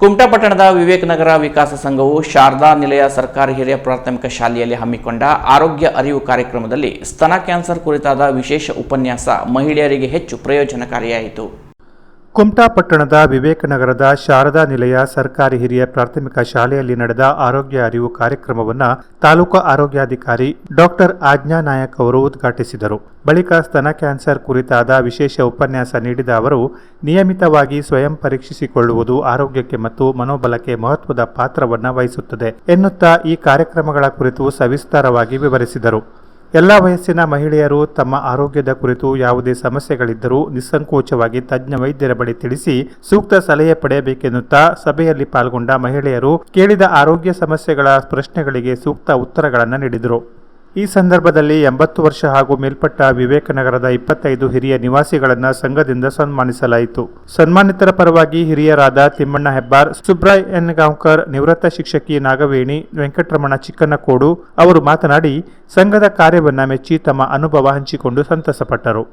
ಕುಮಟಾ ಪಟ್ಟಣದ ವಿವೇಕನಗರ ವಿಕಾಸ ಸಂಘವು ಶಾರದಾ ನಿಲಯ ಸರ್ಕಾರಿ ಹಿರಿಯ ಪ್ರಾಥಮಿಕ ಶಾಲೆಯಲ್ಲಿ ಹಮ್ಮಿಕೊಂಡ ಆರೋಗ್ಯ ಅರಿವು ಕಾರ್ಯಕ್ರಮದಲ್ಲಿ ಸ್ತನ ಕ್ಯಾನ್ಸರ್ ಕುರಿತಾದ ವಿಶೇಷ ಉಪನ್ಯಾಸ ಮಹಿಳೆಯರಿಗೆ ಹೆಚ್ಚು ಪ್ರಯೋಜನಕಾರಿಯಾಯಿತು. ಕುಮಟಾ ಪಟ್ಟಣದ ವಿವೇಕನಗರದ ಶಾರದಾ ನಿಲಯ ಸರ್ಕಾರಿ ಹಿರಿಯ ಪ್ರಾಥಮಿಕ ಶಾಲೆಯಲ್ಲಿ ನಡೆದ ಆರೋಗ್ಯ ಅರಿವು ಕಾರ್ಯಕ್ರಮವನ್ನು ತಾಲೂಕು ಆರೋಗ್ಯಾಧಿಕಾರಿ ಡಾಕ್ಟರ್ ಆಜ್ಞಾ ನಾಯಕ್ ಅವರು ಉದ್ಘಾಟಿಸಿದರು. ಬಳಿಕ ಸ್ತನ ಕ್ಯಾನ್ಸರ್ ಕುರಿತಾದ ವಿಶೇಷ ಉಪನ್ಯಾಸ ನೀಡಿದ ಅವರು, ನಿಯಮಿತವಾಗಿ ಸ್ವಯಂ ಪರೀಕ್ಷಿಸಿಕೊಳ್ಳುವುದು ಆರೋಗ್ಯಕ್ಕೆ ಮತ್ತು ಮನೋಬಲಕ್ಕೆ ಮಹತ್ವದ ಪಾತ್ರವನ್ನು ವಹಿಸುತ್ತದೆ ಎನ್ನುತ್ತಾ ಈ ಕಾರ್ಯಕ್ರಮಗಳ ಕುರಿತು ಸವಿಸ್ತಾರವಾಗಿ ವಿವರಿಸಿದರು. ಎಲ್ಲ ವಯಸ್ಸಿನ ಮಹಿಳೆಯರು ತಮ್ಮ ಆರೋಗ್ಯದ ಕುರಿತು ಯಾವುದೇ ಸಮಸ್ಯೆಗಳಿದ್ದರೂ ನಿಸ್ಸಂಕೋಚವಾಗಿ ತಜ್ಞ ವೈದ್ಯರ ಬಳಿ ತಿಳಿಸಿ ಸೂಕ್ತ ಸಲಹೆ ಪಡೆಯಬೇಕೆನ್ನುತ್ತಾ ಸಭೆಯಲ್ಲಿ ಪಾಲ್ಗೊಂಡ ಮಹಿಳೆಯರು ಕೇಳಿದ ಆರೋಗ್ಯ ಸಮಸ್ಯೆಗಳ ಪ್ರಶ್ನೆಗಳಿಗೆ ಸೂಕ್ತ ಉತ್ತರಗಳನ್ನು ನೀಡಿದರು. ಈ ಸಂದರ್ಭದಲ್ಲಿ ಎಂಬತ್ತು ವರ್ಷ ಹಾಗೂ ಮೇಲ್ಪಟ್ಟ ವಿವೇಕನಗರದ ಇಪ್ಪತ್ತೈದು ಹಿರಿಯ ನಿವಾಸಿಗಳನ್ನು ಸಂಘದಿಂದ ಸನ್ಮಾನಿಸಲಾಯಿತು. ಸನ್ಮಾನಿತರ ಪರವಾಗಿ ಹಿರಿಯರಾದ ತಿಮ್ಮಣ್ಣ ಹೆಬ್ಬಾರ್, ಸುಬ್ರಾಯ್ ಎನ್ ಗಾಂವ್ಕರ್, ನಿವೃತ್ತ ಶಿಕ್ಷಕಿ ನಾಗವೇಣಿ, ವೆಂಕಟರಮಣ ಚಿಕ್ಕನಕೋಡು ಅವರು ಮಾತನಾಡಿ, ಸಂಘದ ಕಾರ್ಯವನ್ನು ಮೆಚ್ಚಿ ತಮ್ಮ ಅನುಭವ ಹಂಚಿಕೊಂಡು ಸಂತಸಪಟ್ಟರು.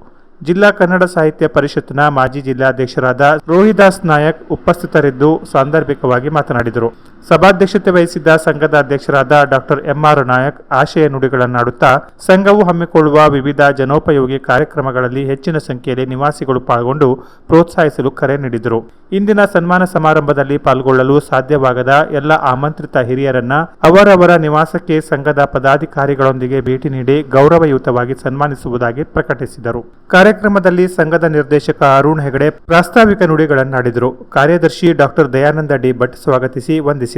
ಜಿಲ್ಲಾ ಕನ್ನಡ ಸಾಹಿತ್ಯ ಪರಿಷತ್ನ ಮಾಜಿ ಜಿಲ್ಲಾಧ್ಯಕ್ಷರಾದ ರೋಹಿದಾಸ್ ನಾಯಕ್ ಉಪಸ್ಥಿತರಿದ್ದು ಸಾಂದರ್ಭಿಕವಾಗಿ ಮಾತನಾಡಿದರು. ಸಭಾಧ್ಯಕ್ಷತೆ ವಹಿಸಿದ್ದ ಸಂಘದ ಅಧ್ಯಕ್ಷರಾದ ಡಾಕ್ಟರ್ ಎಂಆರ್ ನಾಯಕ್ ಆಶಯ ನುಡಿಗಳನ್ನಾಡುತ್ತಾ, ಸಂಘವು ಹಮ್ಮಿಕೊಳ್ಳುವ ವಿವಿಧ ಜನೋಪಯೋಗಿ ಕಾರ್ಯಕ್ರಮಗಳಲ್ಲಿ ಹೆಚ್ಚಿನ ಸಂಖ್ಯೆಯಲ್ಲಿ ನಿವಾಸಿಗಳು ಪಾಲ್ಗೊಂಡು ಪ್ರೋತ್ಸಾಹಿಸಲು ಕರೆ ನೀಡಿದರು. ಇಂದಿನ ಸನ್ಮಾನ ಸಮಾರಂಭದಲ್ಲಿ ಪಾಲ್ಗೊಳ್ಳಲು ಸಾಧ್ಯವಾಗದ ಎಲ್ಲ ಆಮಂತ್ರಿತ ಹಿರಿಯರನ್ನ ಅವರವರ ನಿವಾಸಕ್ಕೆ ಸಂಘದ ಪದಾಧಿಕಾರಿಗಳೊಂದಿಗೆ ಭೇಟಿ ನೀಡಿ ಗೌರವಯುತವಾಗಿ ಸನ್ಮಾನಿಸುವುದಾಗಿ ಪ್ರಕಟಿಸಿದರು. ಕಾರ್ಯಕ್ರಮದಲ್ಲಿ ಸಂಘದ ನಿರ್ದೇಶಕ ಅರುಣ್ ಹೆಗಡೆ ಪ್ರಾಸ್ತಾವಿಕ ನುಡಿಗಳನ್ನಾಡಿದರು. ಕಾರ್ಯದರ್ಶಿ ಡಾಕ್ಟರ್ ದಯಾನಂದ ಡಿ ಭಟ್ ಸ್ವಾಗತಿಸಿ ವಂದಿಸಿದರು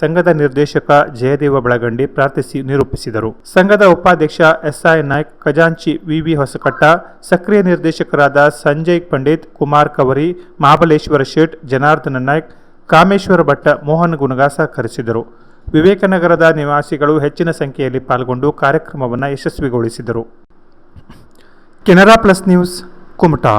ಸಂಘದ ನಿರ್ದೇಶಕ ಜಯದೇವ ಬಳಗಂಡಿ ಪ್ರಾರ್ಥಿಸಿ ನಿರೂಪಿಸಿದರು. ಸಂಘದ ಉಪಾಧ್ಯಕ್ಷ ಎಸ್ಐ ನಾಯ್ಕ್, ಖಜಾಂಚಿ ವಿವಿ ಹೊಸಕಟ್ಟ, ಸಕ್ರಿಯ ನಿರ್ದೇಶಕರಾದ ಸಂಜಯ್ ಪಂಡಿತ್, ಕುಮಾರ್ ಕವರಿ, ಮಹಾಬಲೇಶ್ವರ ಶೇಟ್, ಜನಾರ್ದನ ನಾಯ್ಕ್, ಕಾಮೇಶ್ವರ ಭಟ್ಟ ಮೋಹನ್ ಗುಣಗ ಸಹಕರಿಸಿದರು. ವಿವೇಕನಗರದ ನಿವಾಸಿಗಳು ಹೆಚ್ಚಿನ ಸಂಖ್ಯೆಯಲ್ಲಿ ಪಾಲ್ಗೊಂಡು ಕಾರ್ಯಕ್ರಮವನ್ನು ಯಶಸ್ವಿಗೊಳಿಸಿದರು. Canara Plus News, Kumta.